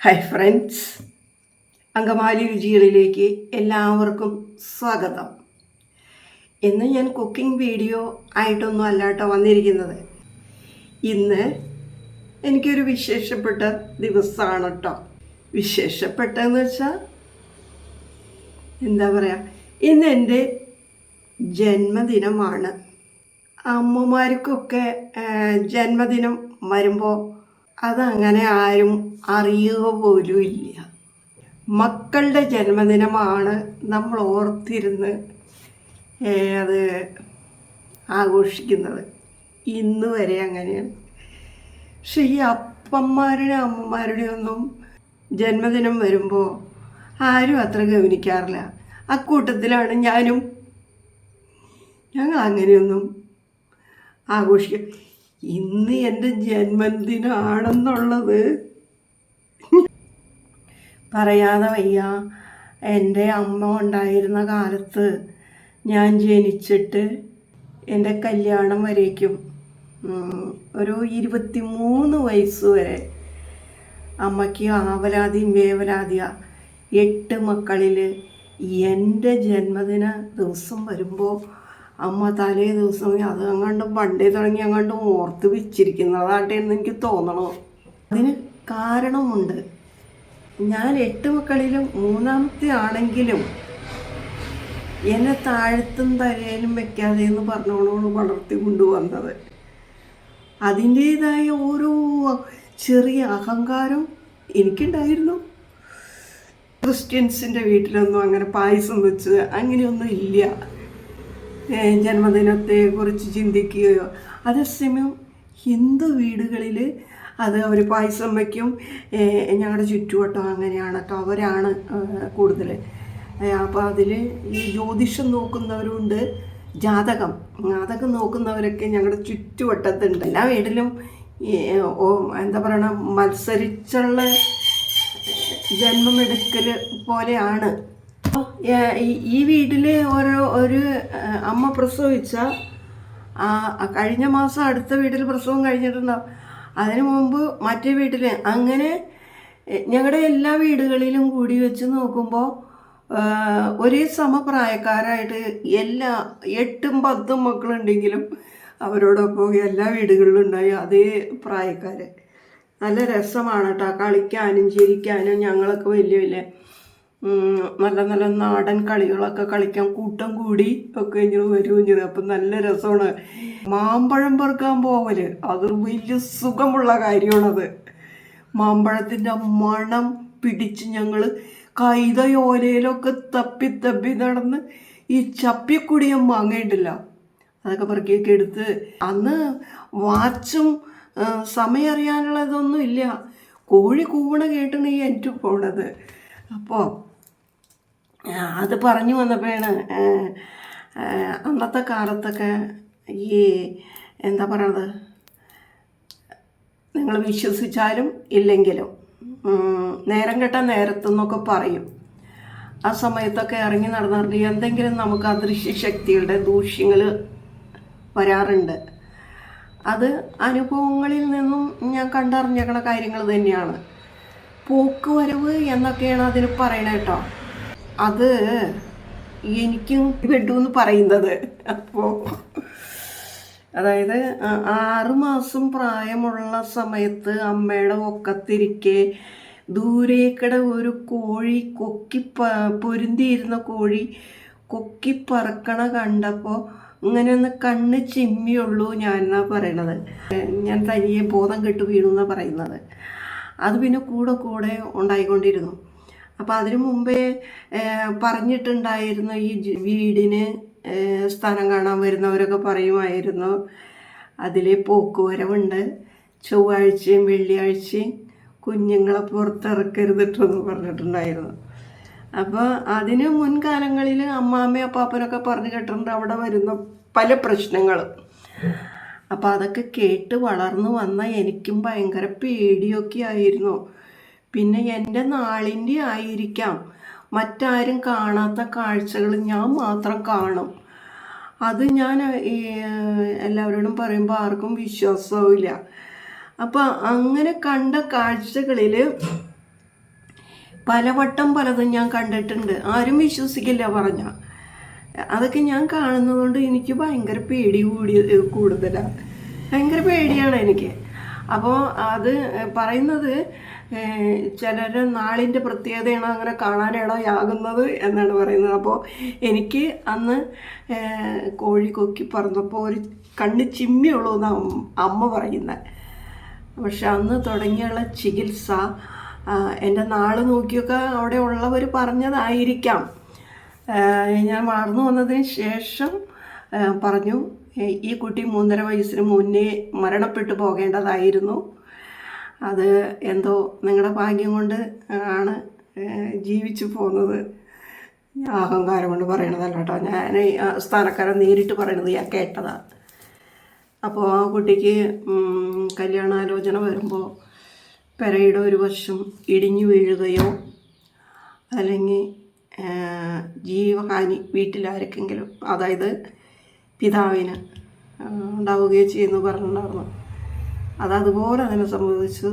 Hi friends Angamaly രുചികളിലേക്ക് എല്ലാവർക്കും സ്വാഗതം. ഇന്ന് ഞാൻ കുക്കിംഗ് വീഡിയോ ആയിട്ടൊന്നും അല്ലാട്ടോ വന്നിരിക്കുന്നത്. ഇന്ന് എനിക്കൊരു വിശേഷപ്പെട്ട ദിവസമാണ് കേട്ടോ. വിശേഷപ്പെട്ടതെന്ന് വെച്ചാൽ എന്താ പറയുക ഇന്ന് എന്റെ ജന്മദിനമാണ്. അമ്മമാർക്കൊക്കെ ജന്മദിനം വരുമ്പോൾ അതങ്ങനെ ആരും അറിയുക പോലും ഇല്ല. മക്കളുടെ ജന്മദിനമാണ് നമ്മൾ ഓർത്തിരുന്ന് അത് ആഘോഷിക്കുന്നത്. ഇന്ന് വരെ അങ്ങനെയാണ്. പക്ഷെ ഈ അപ്പന്മാരുടെ അമ്മമാരുടെ ഒന്നും ജന്മദിനം വരുമ്പോൾ ആരും അത്ര ഗവനിക്കാറില്ല അക്കൂട്ടത്തിലാണ് ഞാനും. ഞങ്ങൾ അങ്ങനെയൊന്നും ആഘോഷിക്കും ഇന്ന് എന്റെ ജന്മദിനമാണെന്നുള്ളത് പറയാതെ വയ്യ. എന്റെ അമ്മ ഉണ്ടായിരുന്ന കാലത്ത് ഞാൻ ജനിച്ചിട്ട് എന്റെ കല്യാണം വരേക്കും ഒരു ഇരുപത്തി മൂന്ന് വയസ്സ് വരെ. അമ്മയ്ക്ക് ആവലാതിയും വേവലാതിയ എട്ട് മക്കളിൽ എന്റെ ജന്മദിന ദിവസം വരുമ്പോൾ അമ്മ തലേ ദിവസം അത് അങ്ങാണ്ട് പണ്ടേ തുടങ്ങി അങ്ങാണ്ട് ഓർത്ത് വെച്ചിരിക്കുന്നതായിട്ടെന്ന് എനിക്ക് തോന്നണോ. അതിന് കാരണമുണ്ട്. ഞാൻ എട്ട് മക്കളിലും മൂന്നാമത്തെ ആണെങ്കിലും എന്നെ താഴത്തും തലയിലും വെക്കാതെ എന്ന് പറഞ്ഞോളോട് വളർത്തി കൊണ്ടുവന്നത്. അതിന്റേതായ ഓരോ ചെറിയ അഹങ്കാരം എനിക്കുണ്ടായിരുന്നു. ക്രിസ്ത്യൻസിന്റെ വീട്ടിലൊന്നും അങ്ങനെ പായസം വെച്ച് അങ്ങനെയൊന്നും ഇല്ല. ഏ, ജന്മദിനത്തെ കുറിച്ച് ചിന്തിക്കുകയോ. അതേസമയം ഹിന്ദു വീടുകളിൽ അത് അവർ പായസം വയ്ക്കും ഞങ്ങളുടെ ചുറ്റുവട്ടം അങ്ങനെയാണ് കേട്ടോ അവരാണ് കൂടുതൽ അപ്പോൾ അതിൽ ഈ ജ്യോതിഷം നോക്കുന്നവരുണ്ട്. ജാതകം. ജാതകം നോക്കുന്നവരൊക്കെ ഞങ്ങളുടെ ചുറ്റുവട്ടത്തുണ്ട്. എല്ലാ വീട്ടിലും എന്താ പറയണ മത്സരിച്ചുള്ള ജന്മമെടുക്കൽ പോലെയാണ്. ഈ- വീട്ടിൽ ഒരു ഏ, അമ്മ പ്രസവിച്ച കഴിഞ്ഞ മാസം അടുത്ത വീട്ടിൽ പ്രസവം കഴിഞ്ഞിട്ടുണ്ടാവും അതിനു മുമ്പ് മറ്റേ വീട്ടിൽ അങ്ങനെ ഞങ്ങളുടെ എല്ലാ വീടുകളിലും കൂടി വെച്ച് നോക്കുമ്പോൾ ഒരേ സമപ്രായക്കാരായിട്ട് എല്ലാ എട്ടും പത്തും മക്കളുണ്ടെങ്കിലും അവരോടൊപ്പം എല്ലാ വീടുകളിലും ഉണ്ടായി അതേ പ്രായക്കാർ നല്ല രസമാണ് കേട്ടോ കളിക്കാനും ചിരിക്കാനും ഞങ്ങളൊക്കെ വലിയ വലിയ. നല്ല നല്ല നാടൻ കളികളൊക്കെ കളിക്കാൻ കൂട്ടം കൂടി ഒക്കെ ഇങ്ങനെ വരും ഇങ്ങനെ അപ്പം നല്ല രസമാണ്. മാമ്പഴം പെറുക്കാൻ പോവൽ അത് വലിയ സുഖമുള്ള കാര്യമാണത്. മാമ്പഴത്തിന്റെ മണം പിടിച്ച് ഞങ്ങൾ കൈതയോലയിലൊക്കെ തപ്പി തപ്പി നടന്ന് ഈ ചപ്പിക്കുടിയ മാങ്ങയിട്ടില്ല അതൊക്കെ പെറുക്കിയൊക്കെ എടുത്ത് അന്ന് വാച്ചും സമയം അറിയാനുള്ളതൊന്നും ഇല്ല. കോഴി കൂവണ കേട്ടാണ് ഈ എന്റെ പോണത്. അപ്പോൾ അത് പറഞ്ഞു വന്നപ്പോഴാണ് അന്നത്തെ കാലത്തൊക്കെ ഈ എന്താ പറയണത്? നിങ്ങൾ വിശ്വസിച്ചാലും ഇല്ലെങ്കിലും നേരം കെട്ട നേരത്തെന്നൊക്കെ പറയും. ആ സമയത്തൊക്കെ ഇറങ്ങി നടന്നിട്ട് എന്തെങ്കിലും നമുക്ക് അദൃശ്യ ശക്തികളുടെ ദൂഷ്യങ്ങൾ വരാറുണ്ട്. അത് അനുഭവങ്ങളിൽ നിന്നും ഞാൻ കണ്ടറിഞ്ഞേക്കണ കാര്യങ്ങൾ തന്നെയാണ്. പോക്കുവരവ് എന്നൊക്കെയാണ് അതിന് പറയണത് കേട്ടോ. അത് എനിക്കും എന്ന് പറയുന്നത്. അപ്പോൾ അതായത് ആറുമാസം ആറ് മാസം പ്രായമുള്ള സമയത്ത് അമ്മയുടെ ഒക്കത്തിരിക്കെ ദൂരേക്കട ഒരു കോഴി കൊക്കി പ പൊരുന്തിയിരുന്ന കോഴി കൊക്കി പറക്കണ കണ്ടപ്പോൾ ഇങ്ങനെ ഒന്ന് കണ്ണ് ചിമ്മിയുള്ളൂ ഞാൻ എന്നാ പറയണത്. ഞാൻ തനിയെ ബോധം കെട്ട് വീണു എന്നാ പറയുന്നത്. അത് പിന്നെ കൂടെ കൂടെ ഉണ്ടായിക്കൊണ്ടിരുന്നു. അപ്പോൾ അതിനു മുമ്പേ പറഞ്ഞിട്ടുണ്ടായിരുന്നു ഈ വീടിന് സ്ഥാനം കാണാൻ വരുന്നവരൊക്കെ പറയുമായിരുന്നു. അതിലെ പോക്കുവരവുണ്ട്. ചൊവ്വാഴ്ചയും വെള്ളിയാഴ്ചയും കുഞ്ഞുങ്ങളെ പുറത്തിറക്കരുതിട്ടെന്ന് പറഞ്ഞിട്ടുണ്ടായിരുന്നു. അപ്പോൾ അതിന് മുൻകാലങ്ങളിൽ അമ്മാമ്മയും അപ്പാപ്പനൊക്കെ പറഞ്ഞു കേട്ടിട്ടുണ്ട്. അവിടെ വരുന്ന പല പ്രശ്നങ്ങളും. അപ്പോൾ അതൊക്കെ കേട്ട് വളർന്നു വന്ന എനിക്കും ഭയങ്കര പേടിയൊക്കെ ആയിരുന്നു. പിന്നെ എന്റെ നാളിന്റെ ആയിരിക്കാം. മറ്റാരും കാണാത്ത കാഴ്ചകൾ ഞാൻ മാത്രം കാണും. അത് ഞാൻ എല്ലാവരോടും പറയുമ്പോൾ ആർക്കും വിശ്വാസവുമില്ല അപ്പോൾ അങ്ങനെ കണ്ട കാഴ്ചകളിൽ പലവട്ടം പലതും ഞാൻ കണ്ടിട്ടുണ്ട്. ആരും വിശ്വസിക്കില്ല പറഞ്ഞ. അതൊക്കെ ഞാൻ കാണുന്നതുകൊണ്ട് എനിക്ക് ഭയങ്കര പേടി കൂടി കൂടുതലാണ് ഭയങ്കര പേടിയാണ് എനിക്ക്. അപ്പോൾ അത് പറയുന്നത് ചിലർ നാളിന്റെ പ്രത്യേകതയാണ് അങ്ങനെ കാണാനിടയാകുന്നത് എന്നാണ് പറയുന്നത്. അപ്പോൾ എനിക്ക് അന്ന് കോഴി കൊക്കി പറന്നപ്പോൾ ഒരു കണ്ണ് ചിമ്മിയുള്ളൂ എന്നാണ് അമ്മ പറയുന്നത് പക്ഷെ അന്ന് തുടങ്ങിയുള്ള ചികിത്സ എന്റെ നാൾ നോക്കിയൊക്കെ അവിടെ ഉള്ളവർ പറഞ്ഞതായിരിക്കാം. ഞാൻ വളർന്നു വന്നതിന് ശേഷം പറഞ്ഞു ഈ കുട്ടി മൂന്നര വയസ്സിന് മുന്നേ മരണപ്പെട്ടു പോകേണ്ടതായിരുന്നു. അത് എന്തോ നിങ്ങളുടെ ഭാഗ്യം കൊണ്ട് ആണ് ജീവിച്ചു പോകുന്നത്. അഹങ്കാരം കൊണ്ട് പറയണതല്ല കേട്ടോ ഞാൻ സ്ഥാനക്കാരെ നേരിട്ട് പറയണത് ഞാൻ കേട്ടതാണ് അപ്പോൾ ആ കുട്ടിക്ക് കല്യാണാലോചന വരുമ്പോൾ പെരയുടെ ഒരു വശം ഇടിഞ്ഞു വീഴുകയോ അല്ലെങ്കിൽ ജീവഹാനി വീട്ടിലാർക്കെങ്കിലും അതായത് പിതാവിന് ഉണ്ടാവുകയോ ചെയ്യുന്നു പറഞ്ഞിട്ടുണ്ടായിരുന്നു. അത് അതുപോലെ തന്നെ സംഭവിച്ചു.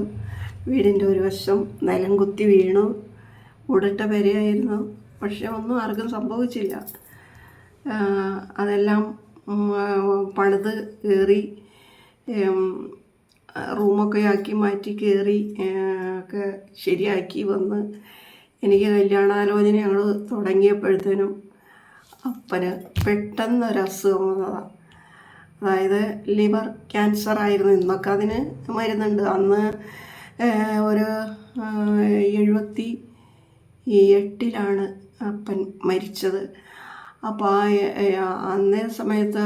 വീടിന്റെ ഒരു വശം നിലം കുത്തി വീണു. ഉടട്ട പെരയായിരുന്നു. പക്ഷെ ഒന്നും ആർക്കും സംഭവിച്ചില്ല. അതെല്ലാം പണിത് കയറി റൂമൊക്കെ ആക്കി മാറ്റി കയറി ഒക്കെ ശരിയാക്കി വന്ന് എനിക്ക് കല്യാണാലോചന ഞങ്ങൾ തുടങ്ങിയപ്പോഴത്തേനും അപ്പന് പെട്ടെന്നൊരസുഖം വന്നതാണ് അതായത് ലിവർ ക്യാൻസർ ആയിരുന്നു ഇന്നൊക്കെ അതിന് മരുന്നുണ്ട്. അന്ന് ഒരു എഴുപത്തി എട്ടിലാണ് അപ്പൻ മരിച്ചത്. അപ്പോൾ ആ അന്നേ സമയത്ത്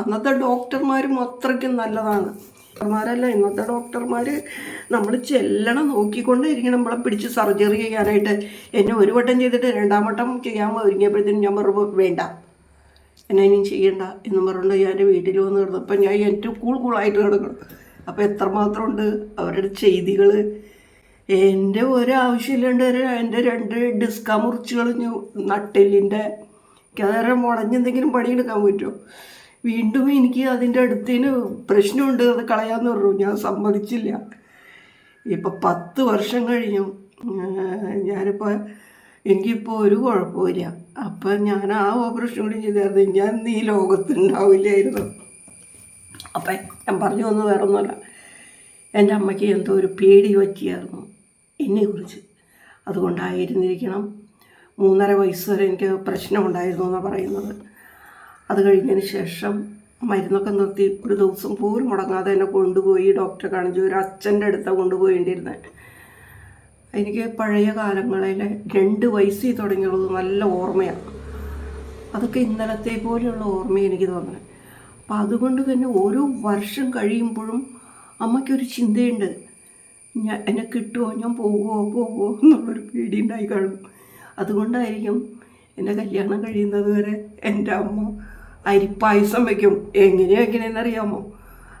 അന്നത്തെ ഡോക്ടർമാരും അത്രയ്ക്കും നല്ലതാണ്. ഡോക്ടർമാരല്ല ഇന്നത്തെ ഡോക്ടർമാർ നമ്മൾ ചെല്ലണം നോക്കിക്കൊണ്ട് ഇരിക്കണം. നമ്മളെ പിടിച്ച് സർജറി ചെയ്യാനായിട്ട്. എന്നെ ഒരു വട്ടം ചെയ്തിട്ട് രണ്ടാം വട്ടം ചെയ്യാൻ ഒരുങ്ങിയപ്പോഴത്തേനും ഞാൻ പറഞ്ഞു വേണ്ട. എന്നെ ഇനിയും ചെയ്യണ്ട. എന്ന് പറഞ്ഞുകൊണ്ട് ഞാൻ എന്റെ വീട്ടിൽ വന്ന് കിടന്നപ്പോൾ ഞാൻ ഏറ്റവും കൂൾ കൂളായിട്ട് കിടക്കണം അപ്പോൾ എത്രമാത്രം ഉണ്ട് അവരുടെ ചെയ്തികൾ എന്റെ ഒരു ആവശ്യമില്ലാണ്ട് ഒരു എന്റെ രണ്ട് ഡിസ്ക മുറിച്ച് കളഞ്ഞു നട്ടെല്ലിന്റെ കയറി മുളഞ്ഞെന്തെങ്കിലും പണിയെടുക്കാൻ പറ്റുമോ? വീണ്ടും എനിക്ക് അതിന്റെ അടുത്തിന് പ്രശ്നമുണ്ട് അത് കളയാന്ന് പറഞ്ഞു. ഞാൻ സമ്മതിച്ചില്ല. ഇപ്പം പത്ത് വർഷം കഴിഞ്ഞു ഞാനിപ്പോൾ എനിക്കിപ്പോൾ ഒരു കുഴപ്പമില്ല അപ്പം ഞാൻ ആ ഓപ്പറേഷൻ കൂടി ചെയ്തായിരുന്നു. ഞാൻ ഈ ലോകത്തുണ്ടാവില്ലായിരുന്നു. അപ്പം ഞാൻ പറഞ്ഞു വന്നത് വേറെ ഒന്നുമല്ല എന്റെ അമ്മയ്ക്ക് എന്തോ ഒരു പേടി പറ്റിയായിരുന്നു എന്നെക്കുറിച്ച്. അതുകൊണ്ടായിരുന്നിരിക്കണം മൂന്നര വയസ്സ് വരെ എനിക്ക് പ്രശ്നമുണ്ടായിരുന്നു എന്നാണ് പറയുന്നത്. അത് കഴിഞ്ഞതിന് ശേഷം മരുന്നൊക്കെ നിർത്തി ഒരു ദിവസം പോലും മുടങ്ങാതെ എന്നെ കൊണ്ടുപോയി ഡോക്ടറെ കാണിച്ചു. ഒരു അച്ഛന്റെ അടുത്താണ് കൊണ്ടുപോയിണ്ടിരുന്നത് എനിക്ക് പഴയ കാലങ്ങളിലെ രണ്ട് വയസ്സിൽ തുടങ്ങിയുള്ളത് നല്ല ഓർമ്മയാണ് അതൊക്കെ ഇന്നലത്തെ പോലെയുള്ള ഓർമ്മ എനിക്ക് തോന്നുന്നത് അപ്പം അതുകൊണ്ട് തന്നെ ഓരോ വർഷം കഴിയുമ്പോഴും അമ്മയ്ക്കൊരു ചിന്തയുണ്ട്. ഞാൻ എന്നെ കിട്ടുമോ ഞാൻ പോകുമോ പോകുമോ എന്നുള്ളൊരു പേടി ഉണ്ടായി കാണും. അതുകൊണ്ടായിരിക്കും എന്റെ കല്യാണം കഴിയുന്നത് വരെ എന്റെ അമ്മ അരിപ്പായസം വയ്ക്കും അറിയാമോ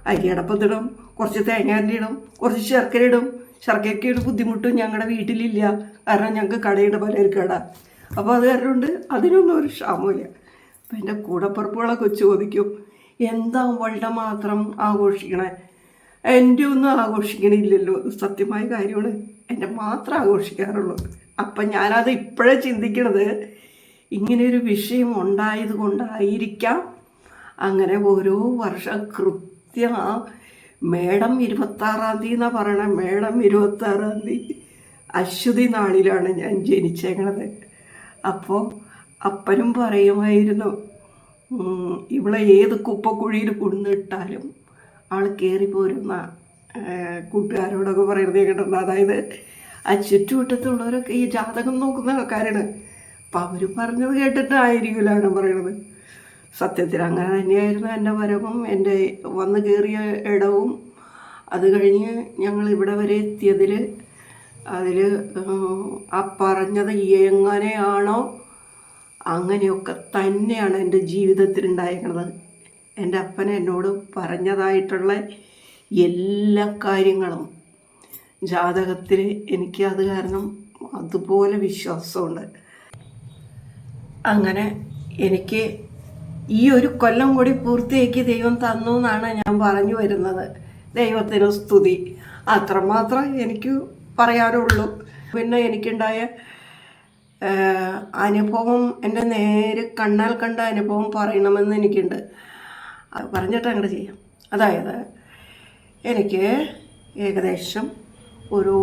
അരി അരിയടപ്പത്തിടും കുറച്ച് തേങ്ങാന്റെ ഇടും കുറച്ച് ശർക്കര ഇടും. ശർക്കരയ്ക്ക് ഒരു ബുദ്ധിമുട്ടും ഞങ്ങളുടെ വീട്ടിലില്ല. കാരണം ഞങ്ങൾക്ക് കടയുടെ പലചരക്കട അപ്പോൾ അത് കാരണം കൊണ്ട് അതിനൊന്നും ഒരു ക്ഷാമമില്ല അപ്പം എന്റെ കൂടപ്പുറപ്പുകളൊക്കെ ചോദിക്കും എന്താ അവളുടെ മാത്രം ആഘോഷിക്കണേ? എന്റെ ഒന്നും ആഘോഷിക്കണില്ലല്ലോ. സത്യമായ കാര്യമാണ്. എന്റെ മാത്രം ആഘോഷിക്കാറുള്ളൂ. അപ്പം ഞാനത് ഇപ്പോഴേ ചിന്തിക്കണത്. ഇങ്ങനെയൊരു വിഷയം ഉണ്ടായത് കൊണ്ടായിരിക്കാം അങ്ങനെ ഓരോ വർഷം കൃത്യം മേടം ഇരുപത്താറാം തീയതി എന്നാണ് പറയണത് മേടം ഇരുപത്താറാം തീയതി അശ്വതി നാളിലാണ് ഞാൻ ജനിച്ചേക്കണത്. അപ്പോൾ അപ്പനും പറയുമായിരുന്നു ഇവളെ ഏത് കുപ്പക്കുഴിയിൽ കൊണ്ടിട്ടാലും ആൾ കയറി പോരുന്ന. കൂട്ടുകാരോടൊക്കെ പറയുന്നത് കേട്ടിട്ടുണ്ട്? അതായത് ആ ചുറ്റുവട്ടത്തുള്ളവരൊക്കെ ഈ ജാതകം നോക്കുന്ന ആൾക്കാരാണ്. അപ്പം അവർ പറഞ്ഞത് കേട്ടിട്ടായിരിക്കില്ലാണ് പറയണത്. സത്യത്തിൽ അങ്ങനെ തന്നെയായിരുന്നു എന്റെ വരവും എന്റെ വന്ന് കയറിയ ഇടവും. അത് കഴിഞ്ഞ് ഞങ്ങൾ ഇവിടെ വരെ എത്തിയതിൽ അതിൽ ആ പറഞ്ഞത് എങ്ങനെയാണോ അങ്ങനെയൊക്കെ തന്നെയാണ് എന്റെ ജീവിതത്തിൽ ഉണ്ടായിരിക്കുന്നത് എന്റെ അപ്പൻ എന്നോട് പറഞ്ഞതായിട്ടുള്ള എല്ലാ കാര്യങ്ങളും ജാതകത്തിൽ എനിക്ക് അത് കാരണം അതുപോലെ വിശ്വാസമുണ്ട്. അങ്ങനെ എനിക്ക് ഈ ഒരു കൊല്ലം കൂടി പൂർത്തിയാക്കി ദൈവം തന്നു എന്നാണ് ഞാൻ പറഞ്ഞു വരുന്നത്. ദൈവത്തിന് സ്തുതി. അത്രമാത്രം എനിക്ക് പറയാനുള്ളൂ. പിന്നെ എനിക്കുണ്ടായ അനുഭവം എന്റെ നേരെ കണ്ണാൽ കണ്ട അനുഭവം പറയണമെന്ന് എനിക്കുണ്ട്. പറഞ്ഞിട്ട് അങ്ങോട്ട് ചെയ്യാം. അതായത് എനിക്ക് ഏകദേശം ഒരു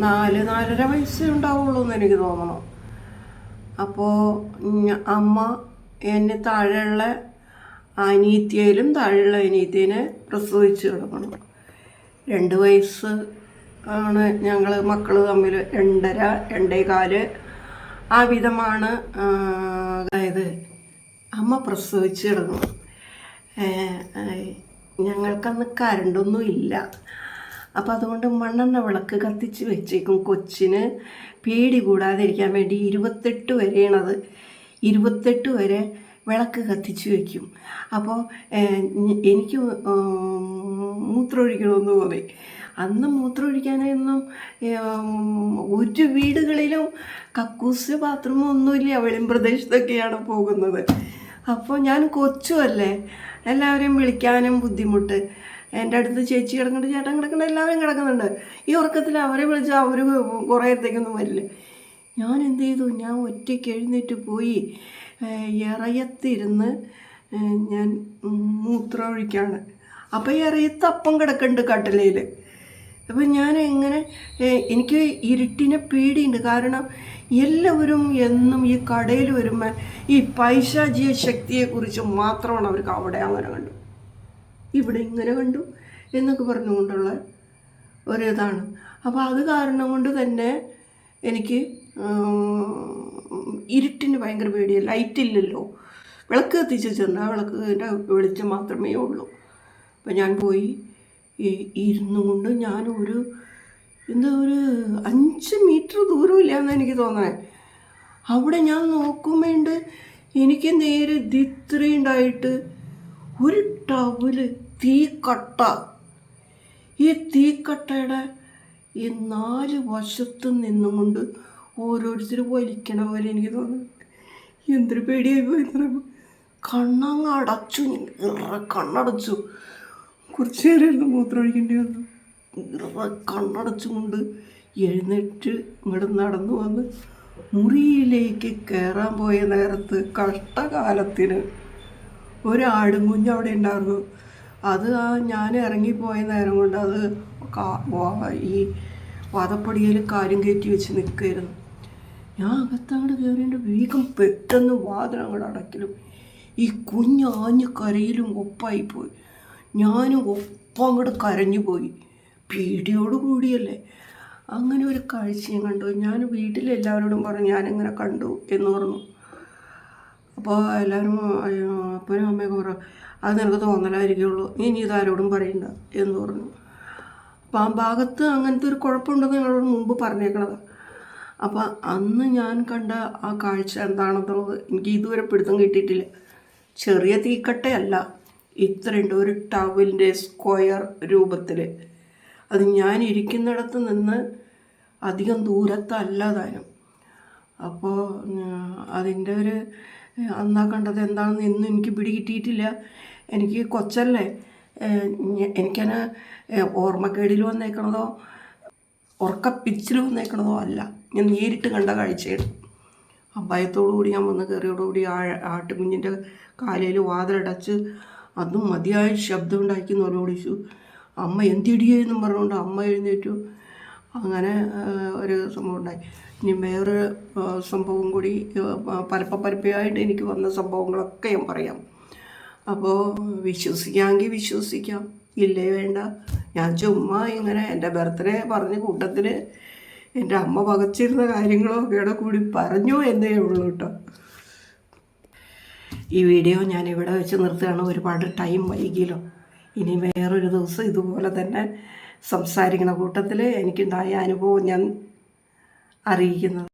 നാല് നാലര വയസ്സേ ഉണ്ടാവുള്ളൂ എന്ന് എനിക്ക് തോന്നണം. അപ്പോൾ അമ്മ എന്നെ താഴെയുള്ള അനീത്യയിലും താഴെയുള്ള അനീത്യനെ പ്രസവിച്ച് കിടക്കണം. രണ്ട് വയസ്സ് ആണ് ഞങ്ങൾ മക്കൾ തമ്മിൽ രണ്ടര രണ്ടേകാൽ ആ വിധമാണ് അതായത് അമ്മ പ്രസവിച്ച് ഏ, ഞങ്ങൾക്കന്ന് കരണ്ടൊന്നും ഇല്ല. അപ്പം അതുകൊണ്ട് മണ്ണെണ്ണ വിളക്ക് കത്തിച്ച് വെച്ചേക്കും കൊച്ചിന്. പേടി കൂടാതിരിക്കാൻ വേണ്ടി ഇരുപത്തെട്ട് വരെയാണത്. ഇരുപത്തെട്ട് വരെ വിളക്ക് കത്തിച്ച് വയ്ക്കും അപ്പോൾ എനിക്ക് മൂത്രമൊഴിക്കണമെന്ന് തോന്നി. അന്ന് മൂത്രമൊഴിക്കാനൊന്നും ഒരു വീടുകളിലും കക്കൂസ് ബാത്റൂമോ ഒന്നുമില്ല വെളിം പ്രദേശത്തൊക്കെയാണ് പോകുന്നത്. അപ്പോൾ ഞാൻ കൊച്ചുമല്ലേ എല്ലാവരെയും വിളിക്കാനും ബുദ്ധിമുട്ട്. എന്റെ അടുത്ത് ചേച്ചി കിടക്കുന്നുണ്ട് ചേട്ടൻ കിടക്കുന്നുണ്ട് എല്ലാവരും കിടക്കുന്നുണ്ട്. ഈ ഉറക്കത്തിൽ അവരെ വിളിച്ചാൽ അവർ കുറേ നേരത്തേക്കൊന്നും വരില്ല. ഞാൻ എന്ത് ചെയ്തു? ഞാൻ ഒറ്റയ്ക്ക് എഴുന്നേറ്റ് പോയി ഇറയത്തിരുന്ന് ഞാൻ മൂത്രം ഒഴിക്കാണ് അപ്പോൾ ഇറയത്ത് അപ്പം കിടക്കുന്നുണ്ട് കട്ടിലയിൽ അപ്പം ഞാൻ എങ്ങനെ എനിക്ക് ഇരുട്ടിനെ പേടിയുണ്ട്. കാരണം എല്ലാവരും എന്നും ഈ കടയിൽ വരുമ്പോൾ ഈ പൈശാചിക ശക്തിയെക്കുറിച്ച് മാത്രമാണ് അവർക്ക് അവിടെ അങ്ങനെ കണ്ടു ഇവിടെ ഇങ്ങനെ കണ്ടു എന്നൊക്കെ പറഞ്ഞുകൊണ്ടുള്ള ഒരിതാണ്. അപ്പോൾ അത് കാരണം കൊണ്ട് തന്നെ എനിക്ക് ഇരുട്ടിന് ഭയങ്കര പേടിയാണ് ലൈറ്റ് ഇല്ലല്ലോ. വിളക്ക് കത്തിച്ച് ചെന്നാൽ വിളക്ക് വിളക്കിന്റെ വെളിച്ചം മാത്രമേ ഉള്ളൂ. അപ്പം ഞാൻ പോയി ഇരുന്നു കൊണ്ട് ഞാനൊരു എന്താ ഒരു അഞ്ച് മീറ്റർ ദൂരമില്ല എന്ന് എനിക്ക് തോന്നണേ. അവിടെ ഞാൻ നോക്കുമ്പോണ്ട് എനിക്ക് നേരെ ദിത്രയുണ്ടായിട്ട് ഒരു ടവൽ തീക്കട്ട. ഈ തീക്കട്ടയുടെ ഈ നാല് വശത്തും നിന്നുകൊണ്ട് ഓരോരുത്തർ വലിക്കണ പോലെ എനിക്ക് തോന്നുന്നു എന്തൊരു പേടിയായി പോയി കണ്ണങ്ങ് അടച്ചു കണ്ണടച്ചു. കുറച്ച് നേരമായിരുന്നു മൂത്രം മൂത്രമൊഴിക്കേണ്ടി വന്നു. കണ്ണടച്ചുകൊണ്ട് എഴുന്നേറ്റ് ഇങ്ങോട്ട് നടന്നു വന്ന് മുറിയിലേക്ക് കയറാൻ പോയ നേരത്ത് കഷ്ടകാലത്തിന് ഒരാടും കുഞ്ഞവിടെ ഉണ്ടായിരുന്നു. അത് ആ ഞാൻ ഇറങ്ങിപ്പോയ നേരം കൊണ്ട് അത് ഈ വാതപ്പടിയിൽ കാര്യം കയറ്റി വെച്ച് നിൽക്കുകയായിരുന്നു ഞാൻ അകത്തങ്ങോട്ട് കയറിയിട്ട് വേഗം പെട്ടെന്ന് വാതിൽ അങ്ങോട്ട് അടയ്ക്കലും. ഈ കുഞ്ഞ് ആഞ്ഞ് കരയിലും ഒപ്പായിപ്പോയി. ഞാനും ഒപ്പം അങ്ങോട്ട് കരഞ്ഞു പോയി. പേടിയോട് കൂടിയല്ലേ? അങ്ങനെ ഒരു കാഴ്ച ഞാൻ കണ്ടു. ഞാൻ വീട്ടിലെല്ലാവരോടും പറഞ്ഞു ഞാനിങ്ങനെ കണ്ടു എന്ന് പറഞ്ഞു. അപ്പോൾ എല്ലാവരും അപ്പനും അമ്മയൊക്കെ പറഞ്ഞു അത് നിനക്ക് തോന്നലായിരിക്കുള്ളൂ. നീ ഇനി ഇതാരോടും പറയണ്ട എന്ന് പറഞ്ഞു. അപ്പം ആ ഭാഗത്ത് അങ്ങനത്തെ ഒരു കുഴപ്പമുണ്ടെന്ന് ഞങ്ങളോട് മുമ്പ് പറഞ്ഞേക്കണത്. അപ്പം അന്ന് ഞാൻ കണ്ട ആ കാഴ്ച എന്താണെന്നുള്ളത് എനിക്ക് ഇതുവരെ പിടുത്തം കിട്ടിയിട്ടില്ല. ചെറിയ തീക്കട്ടയല്ല ഇത്രയുണ്ട് ഒരു ടവലിന്റെ സ്ക്വയർ രൂപത്തിൽ അത് ഞാൻ ഇരിക്കുന്നിടത്ത് നിന്ന് അധികം ദൂരത്തല്ല താനും. അപ്പോൾ അതിന്റെ ഒരു അന്നാ കണ്ടത് എന്താണെന്ന് ഇന്നും എനിക്ക് പിടി കിട്ടിയിട്ടില്ല. എനിക്ക് കൊച്ചല്ലേ? എനിക്കതിന് ഓർമ്മക്കേടിൽ വന്നേക്കണതോ? ഉറക്കപ്പിച്ചിൽ വന്നേക്കണതോ അല്ല. ഞാൻ നേരിട്ട് കണ്ട കാഴ്ചയാണ്. കൂടി ഞാൻ വന്ന് കയറിയോടുകൂടി ആ ആട്ടുകുഞ്ഞിന്റെ കാലയിൽ വാതിലടച്ച് അതും മതിയായ ശബ്ദം ഉണ്ടാക്കി നോലോടിച്ചു അമ്മ എന്തിടിയെന്നും പറഞ്ഞുകൊണ്ട് അമ്മ എഴുന്നേറ്റു. അങ്ങനെ ഒരു സംഭവം ഉണ്ടായി. ഇനി വേറൊരു സംഭവം കൂടി പരപ്പ പരപ്പയായിട്ട് എനിക്ക് വന്ന സംഭവങ്ങളൊക്കെ ഞാൻ പറയാം. അപ്പോൾ വിശ്വസിക്കാമെങ്കിൽ വിശ്വസിക്കാം. ഇല്ലേ വേണ്ട. ഞാൻ ചുമ്മാ ഇങ്ങനെ എന്റെ ബർത്ത്ഡേ പറഞ്ഞ കൂട്ടത്തിൽ എന്റെ അമ്മ പകച്ചിരുന്ന കാര്യങ്ങളൊക്കെയുടെ കൂടി പറഞ്ഞു എന്നേ ഉള്ളൂ കേട്ടോ. ഈ വീഡിയോ ഞാൻ ഇവിടെ വെച്ച് നിർത്തുകയാണ്. ഒരുപാട് ടൈം വൈകിയല്ലോ. ഇനി വേറൊരു ദിവസം ഇതുപോലെ തന്നെ സംസാരിക്കുന്ന കൂട്ടത്തിൽ എനിക്കുണ്ടായ അനുഭവം ഞാൻ അറിയിക്കുന്നത്.